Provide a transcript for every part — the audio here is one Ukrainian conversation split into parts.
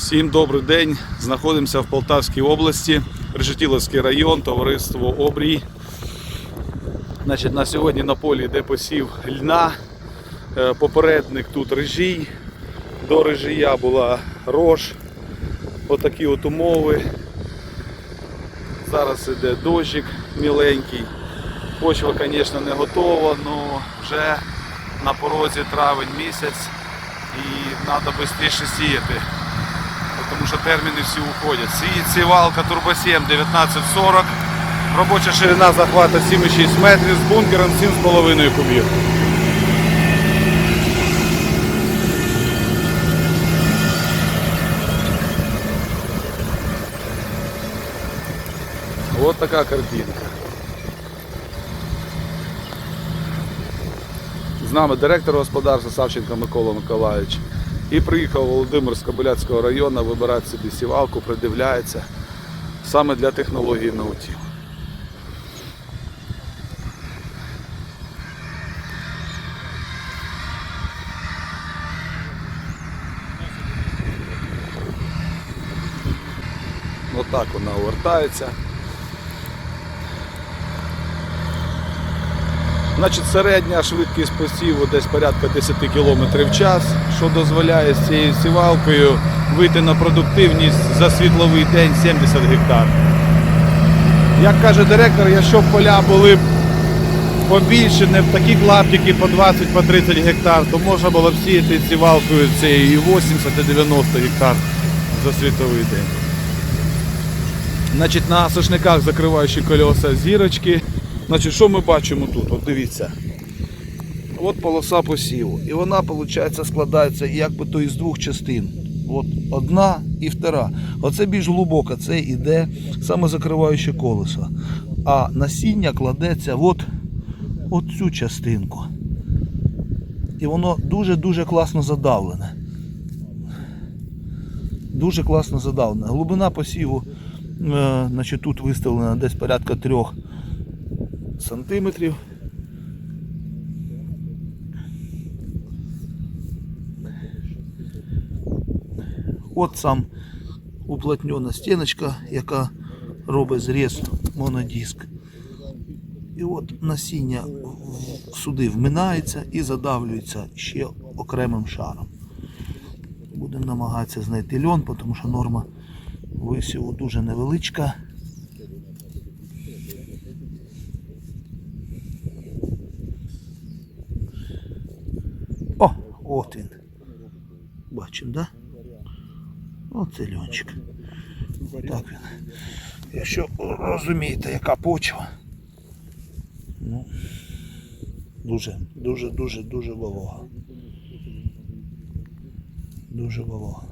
Всім добрий день. Знаходимося в Полтавській області, Решетіловський район, товариство Обрій. Значить, на сьогодні на полі йде посів льна. Е, Попередник тут режій. До режія була рож. Отакі от умови. Зараз іде дощик міленький. Почва, звісно, не готова, але вже на порозі травень місяць і треба швидше сіяти. Тому що терміни всі уходять. Сівалка Турбосім 1940. Робоча ширина захвату 7,6 метрів з бункером 7,5 кубів. Ось така картинка. З нами директор господарства Савченко Микола Миколаївич. І приїхав Володимир з Кобиляцького району вибирати собі сівалку, придивляється саме для технології наутів. Отак вона повертається. Значить, середня швидкість посіву десь порядка 10 км в час, що дозволяє з цією сівалкою вийти на продуктивність за світловий день 70 гектар. Як каже директор, якщо б поля були б побільше, не в такі клаптики по 20 по 30 гектар, то можна було б сіяти сівалкою цією і 80 і 90 гектар за світовий день. Значить, на сошниках закриваючі кольоса зірочки. Значить, що ми бачимо тут? От дивіться. От полоса посіву. І вона, виходить, складається якби то із двох частин. От одна і втора. Оце більш глибоко, це йде саме закриваюче колесо. А насіння кладеться от, от цю частинку. І воно дуже-дуже класно задавлене. Дуже класно задавлене. Глибина посіву е, значить, тут виставлена десь порядка трьох сантиметрів. От сам уплотнена стіночка, яка робить зріз монодиск. І от насіння сюди вминається і задавлюється ще окремим шаром. Будемо намагатися знайти льон, тому що норма висіву дуже невеличка. От він. Бачимо, да? Оце льончик. Так він. Якщо розумієте, яка почва. Ну, дуже, дуже, дуже, дуже волога. Дуже волога.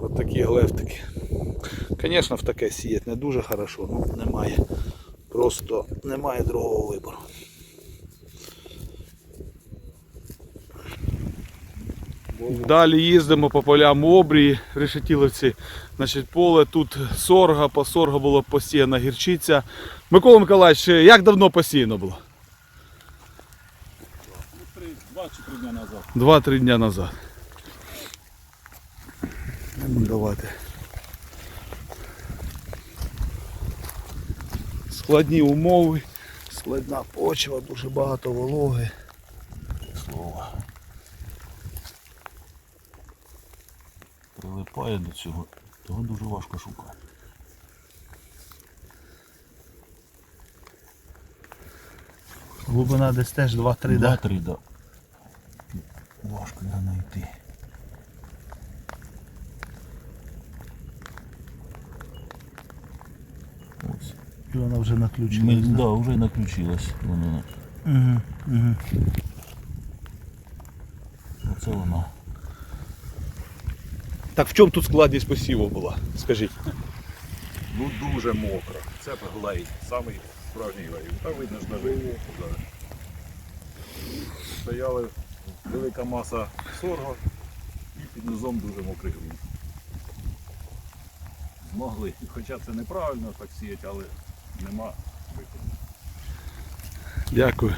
От такі глефтики. Звісно, в таке сіяти не дуже хорошо, ну немає. Просто немає другого вибору. Далі їздимо по полям обрії, решетіловці. Значить, поле тут сорга, по сорга було посіяна гірчиця. Микола Миколаївич, як давно посіяно було? Два чи три дня назад. Два-три дня назад. Давайте. Складні умови, складна почва, дуже багато вологи. Слово. Прилипає до цього, того дуже важко шукати. Глибина десь теж 2-3, да? Два-три, да. Важко його знайти. І вона вже наключена. Ми, да, вже наключилась. Воно. Угу, угу. Оце вона. Так в чому тут складність посіву була? Скажіть. Ну дуже мокро. Це глей, самий справжній глей. Та видно ж навіть. зараз. Стояла велика маса сорго і під низом дуже мокрий ґрунт. Змогли. Хоча це неправильно так сіяти, але нема виходу. Дякую.